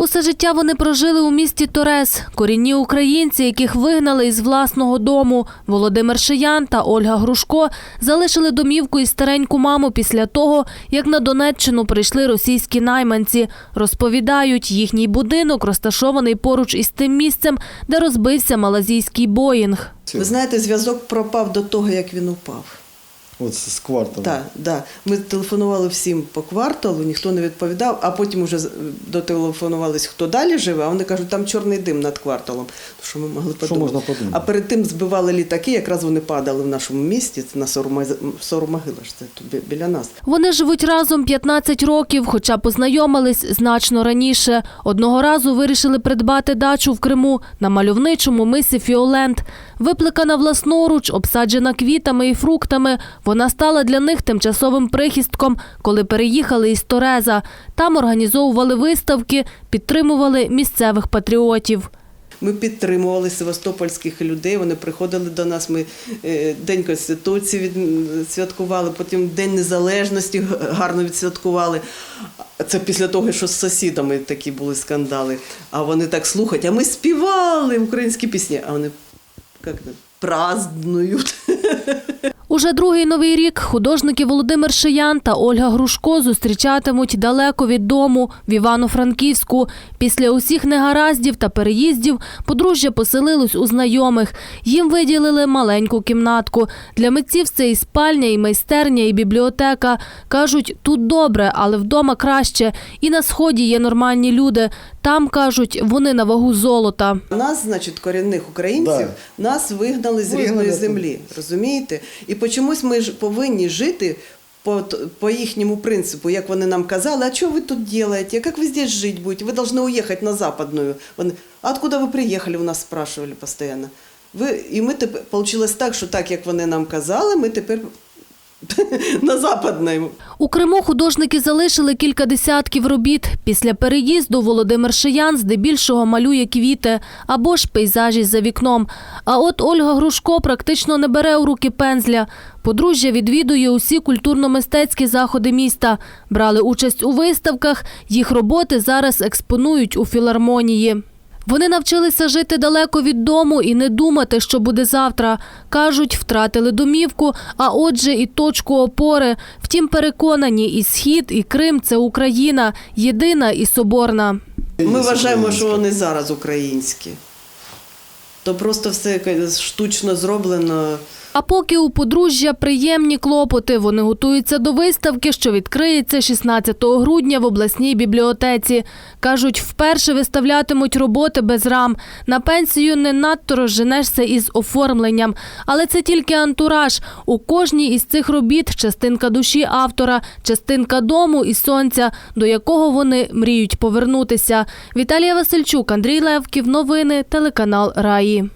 Усе життя вони прожили у місті Торес. Корінні українці, яких вигнали із власного дому. Володимир Шиян та Ольга Грушко залишили домівку і стареньку маму після того, як на Донеччину прийшли російські найманці. Розповідають, їхній будинок розташований поруч із тим місцем, де розбився малазійський Боїнг. Ви знаєте, зв'язок пропав до того, як він упав. От з кварталу. Так, да. Ми телефонували всім по кварталу, ніхто не відповідав, а потім вже з- дотелефонувались, хто далі живе, а вони кажуть, там чорний дим над кварталом. Що ми могли подумати? можна подумати? А перед тим збивали літаки, якраз вони падали в нашому місті, це на Сормогила ж це тут біля нас. Вони живуть разом 15 років, хоча познайомились значно раніше. Одного разу вирішили придбати дачу в Криму на мальовничому мисі Фіолент. Випликана власноруч, обсаджена квітами і фруктами. Вона стала для них тимчасовим прихистком, коли переїхали із Тореза. Там організовували виставки, підтримували місцевих патріотів. Ми підтримували севастопольських людей. Вони приходили до нас. Ми е, День Конституції від, святкували, потім День Незалежності гарно відсвяткували. Це після того, що з сусідами такі були скандали. А вони так слухають, а ми співали українські пісні. А вони празднують. Уже другий новий рік художники Володимир Шиян та Ольга Грушко зустрічатимуть далеко від дому в Івано-Франківську. Після усіх негараздів та переїздів подружжя поселилось у знайомих. Їм виділили маленьку кімнатку. Для митців це і спальня, і майстерня, і бібліотека. Кажуть, тут добре, але вдома краще. І на сході є нормальні люди. Там кажуть, вони на вагу золота. Нас, значить, корінних українців, нас вигнали з Вигнали рідної землі. Розумієте? І по чомусь ми ж повинні жити. По, по їхньому принципу, як вони нам казали, а що ви тут робите? Як ви здесь жити будете? Ви повинні уїхати на Западную. Вони, а откуда ви приїхали? У нас спрашивали постійно. Ви, і ми тепер, вийшло так, що так, як вони нам казали, ми тепер на Западній. У Криму художники залишили кілька десятків робіт. Після переїзду Володимир Шиян здебільшого малює квіти або ж пейзажі за вікном. А от Ольга Грушко практично не бере у руки пензля. Подружжя відвідує усі культурно-мистецькі заходи міста. Брали участь у виставках. Їх роботи зараз експонують у філармонії. Вони навчилися жити далеко від дому і не думати, що буде завтра. Кажуть, втратили домівку, а отже, і точку опори. Втім, переконані, і схід, і Крим це Україна, єдина і соборна. Ми вважаємо, що вони зараз українські. То просто все штучно зроблено. А поки у подружжя приємні клопоти, вони готуються до виставки, що відкриється 16 грудня в обласній бібліотеці. Кажуть, вперше виставлятимуть роботи без рам. На пенсію не надто розженешся із оформленням. Але це тільки антураж. У кожній із цих робіт частинка душі автора, частинка дому і сонця, до якого вони мріють повернутися. Віталія Васильчук, Андрій Левків. Новини, телеканал Раї.